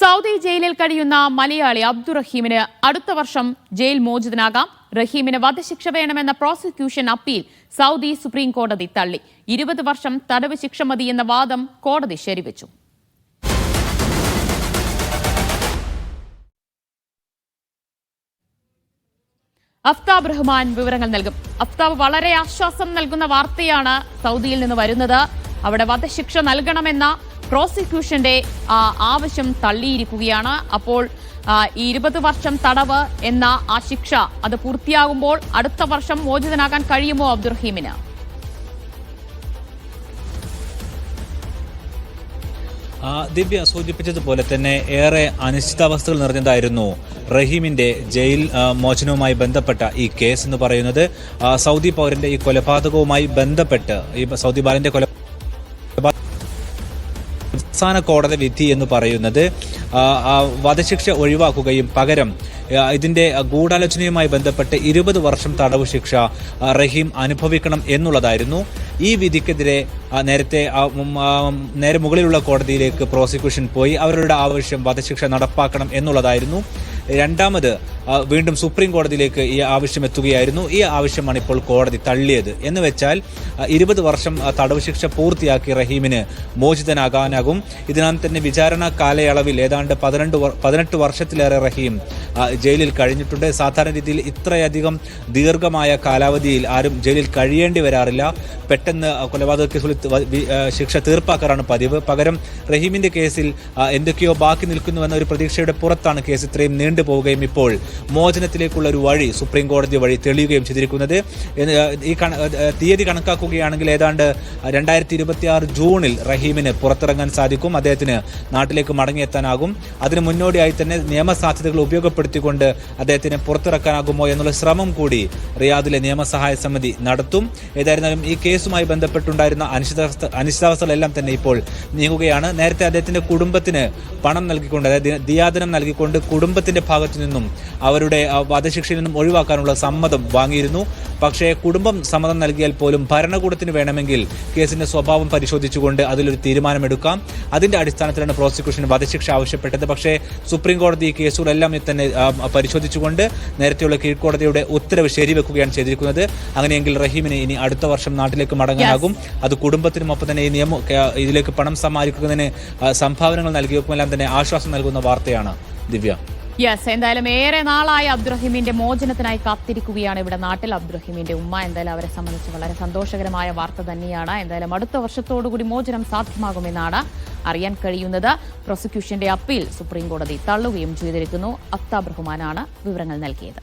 Saudi ജയിലിൽ കഴിയുന്ന മലയാളി അബ്ദുറഹീമിന് അടുത്ത വർഷം ജയിൽ മോചിതനാകാം. റഹീമിന് വധശിക്ഷ വേണമെന്ന പ്രോസിക്യൂഷൻ അപ്പീൽ സൗദി സുപ്രീം കോടതി തള്ളി. ഇരുപത് വർഷം തടവ് ശിക്ഷ മതി എന്ന വാദം കോടതി ശരിവച്ചു. അഫ്താബ് റഹ്മാൻ വിവരങ്ങൾ നൽകും. അഫ്താബ് വളരെ ആശ്വാസം നൽകുന്ന വാർത്തയാണ് സൗദിയിൽ നിന്ന് വരുന്നത്. അവിടെ വധശിക്ഷ നൽകണമെന്ന പ്രോസിക്യൂഷന്റെ ആവശ്യം തള്ളിയിരിക്കുകയാണ്. അപ്പോൾ ഈ ഇരുപത് വർഷം തടവ് എന്ന ആ ശിക്ഷ അത് പൂർത്തിയാകുമ്പോൾ അടുത്ത വർഷം മോചിതനാകാൻ കഴിയുമോ അബ്ദുറഹീമിന്? ദിവ്യ സൂചിപ്പിച്ചതുപോലെ തന്നെ ഏറെ അനിശ്ചിതാവസ്ഥകൾ നിറഞ്ഞതായിരുന്നു റഹീമിന്റെ ജയിൽ മോചനവുമായി ബന്ധപ്പെട്ട ഈ കേസ് എന്ന് പറയുന്നത്. സൗദി പൗരന്റെ ഈ കൊലപാതകവുമായി ബന്ധപ്പെട്ട് ഈ സൗദി ബാലന്റെ കൊല സംസ്ഥാന കോടതി വിധി എന്ന് പറയുന്നത് വധശിക്ഷ ഒഴിവാക്കുകയും പകരം ഇതിന്റെ ഗൂഢാലോചനയുമായി ബന്ധപ്പെട്ട് ഇരുപത് വർഷം തടവ് ശിക്ഷ റഹീം അനുഭവിക്കണം എന്നുള്ളതായിരുന്നു. ഈ വിധിക്കെതിരെ നേരത്തെ നേരെ മുകളിലുള്ള കോടതിയിലേക്ക് പ്രോസിക്യൂഷൻ പോയി അവരുടെ ആവശ്യം വധശിക്ഷ നടപ്പാക്കണം എന്നുള്ളതായിരുന്നു. രണ്ടാമത് വീണ്ടും സുപ്രീം കോടതിയിലേക്ക് ഈ ആവശ്യം എത്തുകയായിരുന്നു. ഈ ആവശ്യമാണ് ഇപ്പോൾ കോടതി തള്ളിയത്. എന്ന് വെച്ചാൽ ഇരുപത് വർഷം തടവ് ശിക്ഷ പൂർത്തിയാക്കി റഹീമിന് മോചിതനാകാനാകും. ഇതിനാൽ തന്നെ വിചാരണ കാലയളവിൽ ഏതാണ്ട് പതിനെട്ട് വർ- പതിനെട്ട് വർഷത്തിലേറെ റഹീം ജയിലിൽ കഴിഞ്ഞിട്ടുണ്ട്. സാധാരണ രീതിയിൽ ഇത്രയധികം ദീർഘമായ കാലാവധിയിൽ ആരും ജയിലിൽ കഴിയേണ്ടി വരാറില്ല. പെട്ടെന്ന് കൊലപാതക ശിക്ഷ തീർപ്പാക്കാറാണ് പതിവ്. പകരം റഹീമിന്റെ കേസിൽ എന്തൊക്കെയോ ബാക്കി നിൽക്കുന്നുവെന്ന ഒരു പ്രതീക്ഷയുടെ പുറത്താണ് കേസ് ഇത്രയും നീണ്ടുപോവുകയും ഇപ്പോൾ മോചനത്തിലേക്കുള്ള ഒരു വഴി സുപ്രീം കോടതി വഴി തെളിയുകയും ചെയ്തിരിക്കുന്നത്. ഈ തീയതി കണക്കാക്കുകയാണെങ്കിൽ ഏതാണ്ട് രണ്ടായിരത്തി ഇരുപത്തി ആറ് ജൂണിൽ റഹീമിന് പുറത്തിറങ്ങാൻ സാധിക്കും. അദ്ദേഹത്തിന് നാട്ടിലേക്ക് മടങ്ങിയെത്താനാകും. അതിന് മുന്നോടിയായി തന്നെ നിയമസാധ്യതകൾ ഉപയോഗപ്പെടുത്തിക്കൊണ്ട് അദ്ദേഹത്തിന് പുറത്തിറക്കാനാകുമോ എന്നുള്ള ശ്രമം കൂടി റിയാദിലെ നിയമസഹായ സമിതി നടത്തും. ഏതായിരുന്നാലും ഈ കേസുമായി ബന്ധപ്പെട്ടുണ്ടായിരുന്ന അനിശ്ചിതാവസ്ഥ അനിശ്ചിതാവസ്ഥകളെല്ലാം തന്നെ ഇപ്പോൾ നീങ്ങുകയാണ്. നേരത്തെ അദ്ദേഹത്തിന്റെ കുടുംബത്തിന് പണം നൽകിക്കൊണ്ട് അതായത് ദിയാദനം നൽകിക്കൊണ്ട് കുടുംബത്തിന്റെ ഭാഗത്തു നിന്നും അവരുടെ വധശിക്ഷയിൽ നിന്നും ഒഴിവാക്കാനുള്ള സമ്മതം വാങ്ങിയിരുന്നു. പക്ഷേ കുടുംബം സമ്മതം നൽകിയാൽ പോലും ഭരണകൂടത്തിന് വേണമെങ്കിൽ കേസിന്റെ സ്വഭാവം പരിശോധിച്ചുകൊണ്ട് അതിലൊരു തീരുമാനമെടുക്കാം. അതിന്റെ അടിസ്ഥാനത്തിലാണ് പ്രോസിക്യൂഷൻ വധശിക്ഷ ആവശ്യപ്പെട്ടത്. പക്ഷേ സുപ്രീം കോടതി ഈ കേസുകളെല്ലാം തന്നെ പരിശോധിച്ചുകൊണ്ട് നേരത്തെയുള്ള കീഴ്ക്കോടതിയുടെ ഉത്തരവ് ശരിവെക്കുകയാണ് ചെയ്തിരിക്കുന്നത്. അങ്ങനെയെങ്കിൽ റഹീമിന് ഇനി അടുത്ത വർഷം നാട്ടിലേക്ക് മടങ്ങാനാകും. അത് കുടുംബത്തിനും ഒപ്പം തന്നെ ഈ നിയമം ഇതിലേക്ക് പണം സമ്മാനിക്കുന്നതിന് സംഭാവനകൾ നൽകിയപ്പോഴെല്ലാം തന്നെ ആശ്വാസം നൽകുന്ന വാർത്തയാണ് ദിവ്യ. യെസ് എന്തായാലും ഏറെ നാളായി അബ്ദുറഹിമിന്റെ മോചനത്തിനായി കാത്തിരിക്കുകയാണ് ഇവിടെ നാട്ടിൽ. അബ്ദുറഹിമിന്റെ ഉമ്മ എന്തായാലും അവരെ സംബന്ധിച്ച് വളരെ സന്തോഷകരമായ വാർത്ത തന്നെയാണ്. എന്തായാലും അടുത്ത വർഷത്തോടുകൂടി മോചനം സാധ്യമാകുമെന്നാണ് അറിയാൻ കഴിയുന്നത്. പ്രോസിക്യൂഷന്റെ അപ്പീൽ സുപ്രീം കോടതി തള്ളുകയും ചെയ്തിരിക്കുന്നു. അഫ്താബ് റഹ്മാനാണ് വിവരങ്ങൾ നൽകിയത്.